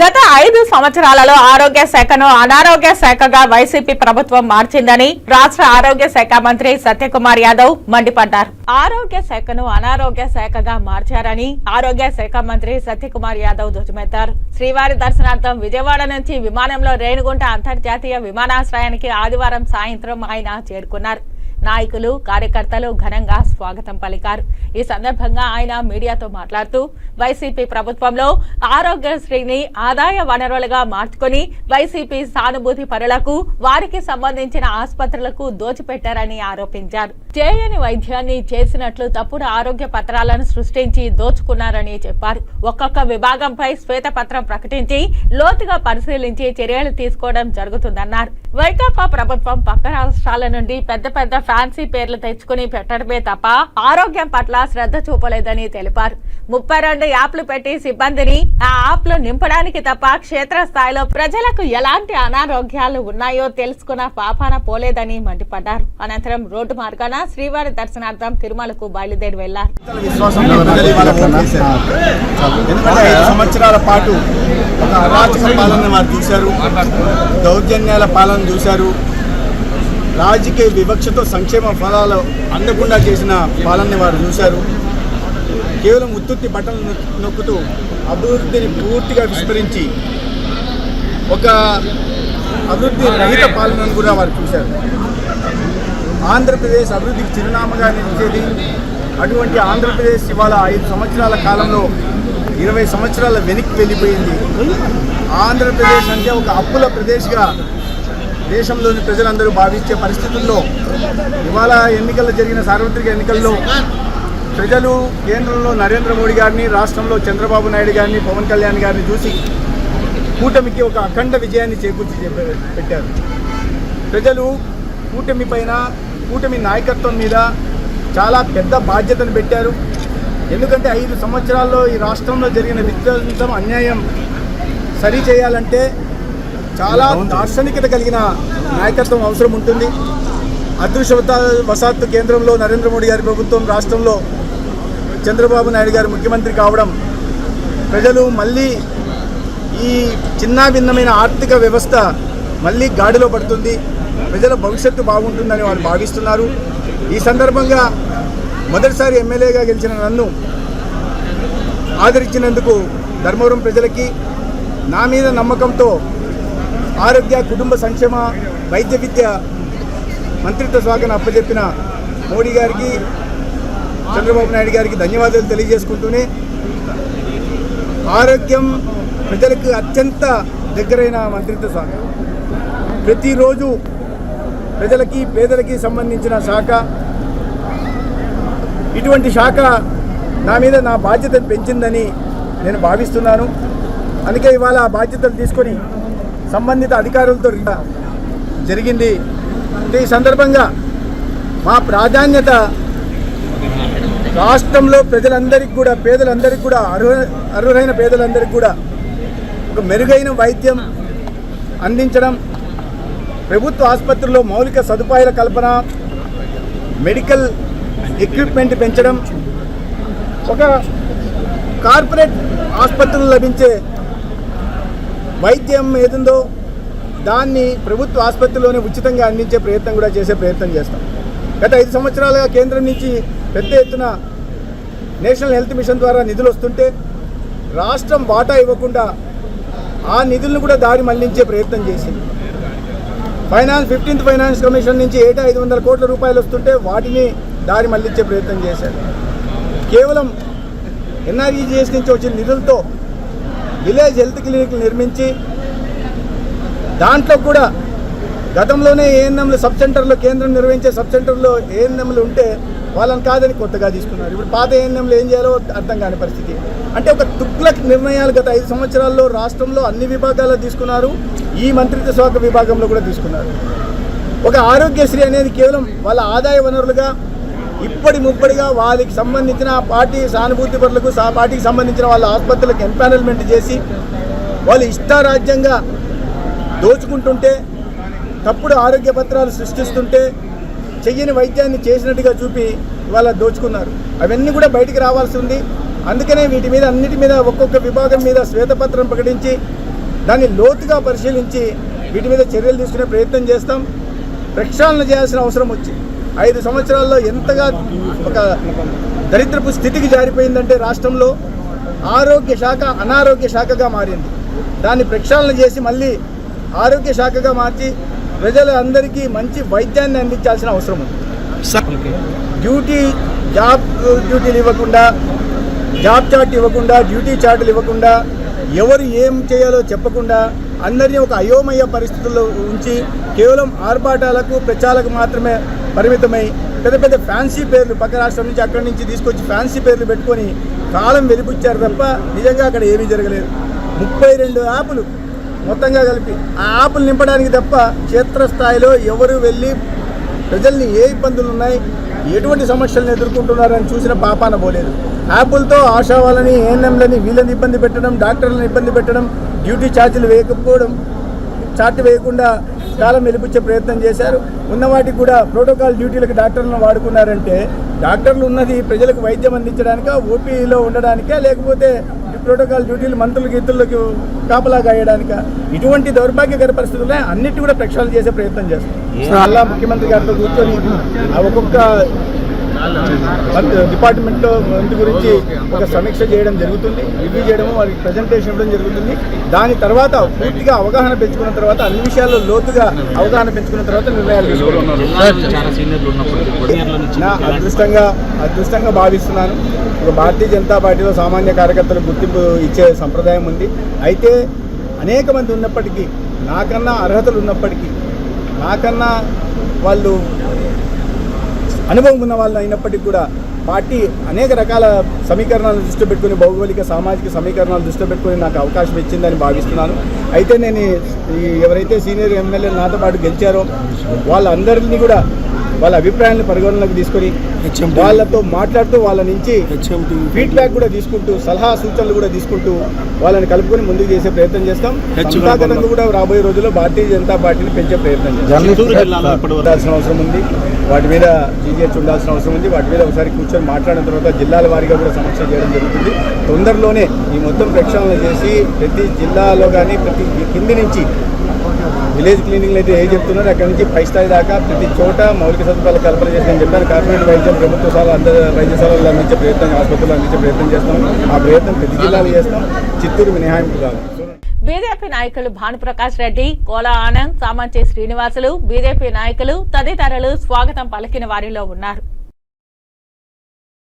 గత ఐదు సంవత్సరాలలో ఆరోగ్య శాఖను అనారోగ్య శాఖగా వైసీపీ ప్రభుత్వం మార్చిందని రాష్ట్ర ఆరోగ్య శాఖ మంత్రి సత్యకుమార్ యాదవ్ మండిపడ్డారు. ఆరోగ్య శాఖను అనారోగ్య శాఖగా మార్చారని ఆరోగ్య శాఖ మంత్రి సత్యకుమార్ యాదవ్ ధ్వజమెత్తారు. శ్రీవారి దర్శనార్థం విజయవాడ నుంచి విమానంలో రేణుగుంట అంతర్జాతీయ విమానాశ్రయానికి ఆదివారం సాయంత్రం ఆయన చేరుకున్నారు. నాయకులు కార్యకర్తలు ఘనంగా స్వాగతం పలికారు. ఈ సందర్భంగా ఆయన మీడియాతో మాట్లాడుతూ వైసీపీ ప్రభుత్వంలో ఆరోగ్యశ్రీని ఆదాయ వనరులుగా మార్చుకొని వైసీపీ సానుభూతి పరులకు వారికి సంబంధించిన ఆసుపత్రులకు దోచిపెట్టారని ఆరోపించారు. చేయని వైద్యాన్ని చేసినట్లు తప్పుడు ఆరోగ్య పత్రాలను సృష్టించి దోచుకున్నారని చెప్పారు. ఒక్కొక్క విభాగంపై శ్వేతపత్రం ప్రకటించి లోతుగా పరిశీలించి చర్యలు తీసుకోవడం జరుగుతుందన్నారు. వైకాపా ప్రభుత్వం పక్క రాష్ట్రాల నుండి పెద్ద పెద్ద ఫ్యాన్సీ పేర్లు తెచ్చుకుని పెట్టడమే తప్ప ఆరోగ్యం పట్ల శ్రద్ధ చూపలేదని తెలిపారు. ముప్పై రెండు యాప్లు పెట్టి సిబ్బందిని ఆ యాప్లు నింపడానికి తప్ప క్షేత్రస్థాయిలో ప్రజలకు ఎలాంటి అనారోగ్యాలు ఉన్నాయో తెలుసుకున్న పాపాన పోలేదని మండిపడ్డారు. అనంతరం రోడ్డు మార్గాన శ్రీవారి దర్శనార్థం తిరుమలకు బయలుదేరి వెళ్ళారు. సంవత్సరాల పాటు ఒక అరాచక పాలన వారు చూశారు దౌర్జన్యాల పాలన చూశారు రాజకీయ వివక్షతో సంక్షేమ ఫలాలు అందకుండా చేసిన పాలనని వారు చూశారు. కేవలం ఉత్తుత్తి బట్టలు నొక్కుతూ అభివృద్ధిని పూర్తిగా విస్మరించి ఒక అభివృద్ధి రహిత పాలనను కూడా వారు చూశారు. ఆంధ్రప్రదేశ్ అభివృద్ధికి చిరునామాగా నిలిచేది అటువంటి ఆంధ్రప్రదేశ్ ఇవాళ ఐదు సంవత్సరాల కాలంలో ఇరవై సంవత్సరాల వెనక్కి వెళ్ళిపోయింది. ఆంధ్రప్రదేశ్ అంటే ఒక అప్పుల ప్రదేశ్గా దేశంలోని ప్రజలందరూ భావించే పరిస్థితుల్లో ఇవాళ ఎన్నికల్లో జరిగిన సార్వత్రిక ఎన్నికల్లో ప్రజలు కేంద్రంలో నరేంద్ర మోడీ గారిని రాష్ట్రంలో చంద్రబాబు నాయుడు గారిని పవన్ కళ్యాణ్ గారిని చూసి కూటమికి ఒక అఖండ విజయాన్ని చేకూర్చి పెట్టారు. ప్రజలు కూటమి పైన కూటమి నాయకత్వం మీద చాలా పెద్ద బాధ్యతను పెట్టారు. ఎందుకంటే ఐదు సంవత్సరాల్లో ఈ రాష్ట్రంలో జరిగిన విధ్వంసం అన్యాయం సరి చేయాలంటే చాలా దార్శనికత కలిగిన నాయకత్వం అవసరం ఉంటుంది. అదృష్టవత వసాత్తు కేంద్రంలో నరేంద్ర మోడీ గారి ప్రభుత్వం రాష్ట్రంలో చంద్రబాబు నాయుడు గారు ముఖ్యమంత్రి కావడం ప్రజలు మళ్ళీ ఈ చిన్న భిన్నమైన ఆర్థిక వ్యవస్థ మళ్ళీ గాడిలో పడుతుంది. ప్రజల భవిష్యత్తు బాగుంటుందని వారు భావిస్తున్నారు. ఈ సందర్భంగా మొదటిసారి ఎమ్మెల్యేగా గెలిచిన నన్ను ఆదరించినందుకు ధర్మవరం ప్రజలకి నా మీద నమ్మకంతో ఆరోగ్య కుటుంబ సంక్షేమ వైద్య విద్య మంత్రిత్వ శాఖను అప్పచెప్పిన మోడీ గారికి చంద్రబాబు నాయుడు గారికి ధన్యవాదాలు తెలియజేసుకుంటూనే ఆరోగ్యం ప్రజలకు అత్యంత దగ్గరైన మంత్రిత్వ శాఖ. ప్రతిరోజు ప్రజలకి పేదలకి సంబంధించిన శాఖ. ఇటువంటి శాఖ నా మీద నా బాధ్యతను పెంచిందని నేను భావిస్తున్నాను. అందుకే ఇవాళ ఆ బాధ్యతలు తీసుకొని సంబంధిత అధికారులతో జరిగింది. ఈ సందర్భంగా మా ప్రాధాన్యత రాష్ట్రంలో ప్రజలందరికీ కూడా పేదలందరికీ కూడా అర్హ అర్హులైన పేదలందరికీ కూడా ఒక మెరుగైన వైద్యం అందించడం ప్రభుత్వ ఆసుపత్రుల్లో మౌలిక సదుపాయాల కల్పన మెడికల్ ఎక్విప్మెంట్ పెంచడం ఒక కార్పొరేట్ ఆసుపత్రులు లభించే వైద్యం ఏదుందో దాన్ని ప్రభుత్వ ఆసుపత్రిలోనే ఉచితంగా అందించే ప్రయత్నం కూడా చేసే ప్రయత్నం చేస్తాం. గత ఐదు సంవత్సరాలుగా కేంద్రం నుంచి పెద్ద ఎత్తున నేషనల్ హెల్త్ మిషన్ ద్వారా నిధులు వస్తుంటే రాష్ట్రం వాటా ఇవ్వకుండా ఆ నిధులను కూడా దారి మళ్ళించే ప్రయత్నం చేసింది. ఫైనాన్స్ ఫిఫ్టీన్త్ ఫైనాన్స్ కమిషన్ నుంచి ఏటా ఐదు వందల కోట్ల రూపాయలు వస్తుంటే వాటిని దారి మళ్ళించే ప్రయత్నం చేశారు. కేవలం ఎన్ఆర్ఈజిఎస్ నుంచి వచ్చిన నిధులతో విలేజ్ హెల్త్ క్లినిక్లు నిర్మించి దాంట్లో కూడా గతంలోనే ఏఎన్ఎంలు సబ్ సెంటర్లో కేంద్రం నిర్వహించే సబ్ సెంటర్లో ఏఎన్ఎంలు ఉంటే వాళ్ళని కాదని కొత్తగా తీసుకున్నారు. ఇప్పుడు పాత ఏఎన్ఎంలు ఏం చేయాలో అర్థం కాని పరిస్థితి. అంటే ఒక తుక్లక్ నిర్ణయాలు గత ఐదు సంవత్సరాల్లో రాష్ట్రంలో అన్ని విభాగాల్లో తీసుకున్నారు. ఈ మంత్రిత్వ శాఖ విభాగంలో కూడా తీసుకున్నారు. ఒక ఆరోగ్యశ్రీ అనేది కేవలం వాళ్ళ ఆదాయ వనరులుగా ఇప్పటి ముప్పటిగా వాళ్ళకి సంబంధించిన పార్టీ సానుభూతి పరులకు సా పార్టీకి సంబంధించిన వాళ్ళ ఆసుపత్రులకు ఎంపానల్మెంట్ చేసి వాళ్ళు ఇష్టారాజ్యంగా దోచుకుంటుంటే తప్పుడు ఆరోగ్య పత్రాలు సృష్టిస్తుంటే చెయ్యని వైద్యాన్ని చేసినట్టుగా చూపి ఇవాళ దోచుకున్నారు. అవన్నీ కూడా బయటికి రావాల్సి ఉంది. అందుకనే వీటి మీద అన్నిటి మీద ఒక్కొక్క విభాగం మీద శ్వేతపత్రం ప్రకటించి దాన్ని లోతుగా పరిశీలించి వీటి మీద చర్యలు తీసుకునే ప్రయత్నం చేస్తాం. ప్రక్షాళన చేయాల్సిన అవసరం వచ్చింది ఐదు సంవత్సరాల్లో ఎంతగా ఒక దరిద్రపు స్థితికి జారిపోయిందంటే రాష్ట్రంలో ఆరోగ్య శాఖ అనారోగ్య శాఖగా మారింది. దాన్ని ప్రక్షాళన చేసి మళ్ళీ ఆరోగ్య శాఖగా మార్చి ప్రజలందరికీ మంచి వైద్యాన్ని అందించాల్సిన అవసరం ఉంది. డ్యూటీ జాబ్ డ్యూటీలు ఇవ్వకుండా జాబ్ చార్ట్ ఇవ్వకుండా డ్యూటీ చార్టులు ఇవ్వకుండా ఎవరు ఏం చేయాలో చెప్పకుండా అందరినీ ఒక అయోమయ పరిస్థితుల్లో ఉంచి కేవలం ఆర్భాటాలకు ప్రచారాలకు మాత్రమే పరిమితమై పెద్ద పెద్ద ఫ్యాన్సీ పేర్లు పక్క రాష్ట్రం నుంచి అక్కడి నుంచి తీసుకొచ్చి ఫ్యాన్సీ పేర్లు పెట్టుకొని కాలం వెలిపుచ్చారు తప్ప నిజంగా అక్కడ ఏమీ జరగలేదు. ముప్పై రెండు యాపులు మొత్తంగా కలిపి ఆ యాపులు నింపడానికి తప్ప క్షేత్రస్థాయిలో ఎవరు వెళ్ళి ప్రజల్ని ఏ ఇబ్బందులు ఉన్నాయి ఎటువంటి సమస్యలను ఎదుర్కొంటున్నారని చూసిన పాపాన పోలేదు. యాపులతో ఆశావాలని ఏఎన్ఎంలని వీళ్ళని ఇబ్బంది పెట్టడం డాక్టర్లను ఇబ్బంది పెట్టడం డ్యూటీ ఛార్జీలు వేయకపోవడం చార్ట్ వేయకుండా కాలం వెలిపించే ప్రయత్నం చేశారు. ఉన్న వాటికి కూడా ప్రోటోకాల్ డ్యూటీలకు డాక్టర్లను వాడుకున్నారంటే డాక్టర్లు ఉన్నది ప్రజలకు వైద్యం అందించడానికా ఓపీలో ఉండడానికా లేకపోతే ప్రోటోకాల్ డ్యూటీలు మంత్రులు గీతులకు కాపలా గాయడానిక ఇటువంటి దౌర్భాగ్యకర పరిస్థితుల్లో అన్నిటి కూడా ప్రక్షాళన చేసే ప్రయత్నం చేస్తాం అలా ముఖ్యమంత్రి గారితో కూర్చొని ఒక్కొక్క డిపార్ట్మెంట్లో మంత్రి గురించి ఒక సమీక్ష చేయడం జరుగుతుంది. రివ్యూ చేయడం వారికి ప్రజెంటేషన్ ఇవ్వడం జరుగుతుంది. దాని తర్వాత పూర్తిగా అవగాహన పెంచుకున్న తర్వాత అన్ని విషయాల్లో లోతుగా అవగాహన పెంచుకున్న తర్వాత నిర్ణయాలు నా అదృష్టంగా అదృష్టంగా భావిస్తున్నాను. ఒక భారతీయ జనతా పార్టీలో సామాన్య కార్యకర్తలకు గుర్తింపు ఇచ్చే సంప్రదాయం ఉంది. అయితే అనేక మంది ఉన్నప్పటికీ నాకన్నా అర్హతలు ఉన్నప్పటికీ నాకన్నా వాళ్ళు అనుభవం ఉన్న వాళ్ళు అయినప్పటికీ కూడా పార్టీ అనేక రకాల సమీకరణాలను దృష్టి పెట్టుకుని భౌగోళిక సామాజిక సమీకరణాలు దృష్టి పెట్టుకుని నాకు అవకాశం ఇచ్చిందని భావిస్తున్నాను. అయితే నేను ఎవరైతే సీనియర్ ఎమ్మెల్యేలు నాతో పాటు గెలిచారో వాళ్ళందరినీ కూడా వాళ్ళ అభిప్రాయాలను పరిగణనలోకి తీసుకొని వాళ్ళతో మాట్లాడుతూ వాళ్ళ నుంచి ఫీడ్బ్యాక్ కూడా తీసుకుంటూ సలహా సూచనలు కూడా తీసుకుంటూ వాళ్ళని కలుపుకొని ముందుకు చేసే ప్రయత్నం చేస్తాం. సంస్థాగతంగా కూడా రాబోయే రోజుల్లో భారతీయ జనతా పార్టీని పెంచే ప్రయత్నం చేస్తాం. అవసరం ఉంది. వాటి మీద జీజీహెచ్ ఉండాల్సిన అవసరం ఉంది. వాటి మీద ఒకసారి కూర్చొని మాట్లాడిన తర్వాత జిల్లాల వారీగా కూడా సమీక్ష చేయడం జరుగుతుంది. తొందరలోనే ఈ మొత్తం ప్రక్షాళన చేసి ప్రతి జిల్లాలో కానీ ప్రతి కింది నుంచి విలేజ్ క్లినిక్లు అయితే ఏం చెప్తున్నారో? అక్కడ నుంచి పై స్థాయి దాకా ప్రతి చోట మౌలిక సదుపాయాలు కల్పన చేస్తామని చెప్పాను కార్పొరేట్ వైద్యం ప్రభుత్వ శాల అందరి వైద్యశాలలు అందించే ప్రయత్నం ఆసుపత్రులు అందించే ప్రయత్నం చేస్తాం. ఆ ప్రయత్నం ప్రతి జిల్లాలో చేస్తాం. చిత్తూరు మినహాయింపు కాదు బీజేపీ నాయకులు భానుప్రకాష్ రెడ్డి కోలా ఆనంద్ సామంచి శ్రీనివాసులు బీజేపీ నాయకులు తదితరులు స్వాగతం పలికిన వారిలో ఉన్నారు.